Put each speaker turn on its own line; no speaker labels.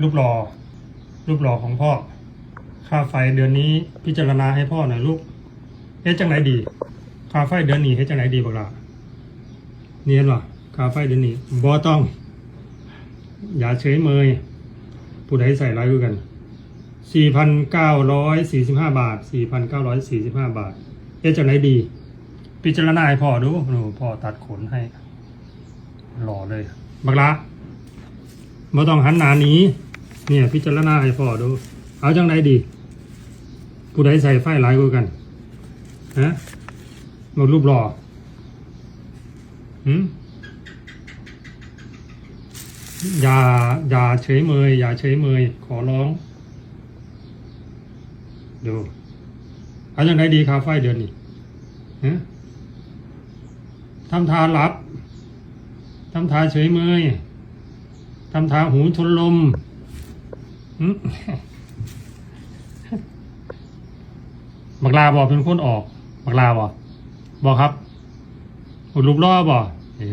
รูปหล่อรูปหล่อของพ่อ ค่าไฟเดือนนี้พิจารณาให้พ่อหน่อยลูกเอ๊ะจังไหนดี ค่าไฟเดือนนี้เฮ็ดจังไหนดีบักล่ะเนียนวะค่าไฟเดือนนี้บ่ต้อง อย่าเฉยเมย ผู้ใดใส่ร้ายคือกัน 4,945 บาท 4,945 บาทเอ๊ะจังไหนดี พิจารณาให้พ่อดูหนูพ่อตัดขนให้ หล่อเลยบักละ บ่ต้องหันหน้านี้เนี่ยพิจารณาให้พ่อดู เอาจังไหนดี ผู้ใดใส่ไฟหลายกว่ากันฮะหมดรูปหล่อหืมอย่าอย่าเฉยเมยอย่าเฉยเมยขอร้อง ดูเอาจังไหนดีคาไฟเดือนนี้ฮะทำทาหลับทำทาเฉยเมย ทำทางหูทนลมบักลาบอกเป็นคนออก บักลาบอกบอกครับหุดลูกล่อบอกเอ๋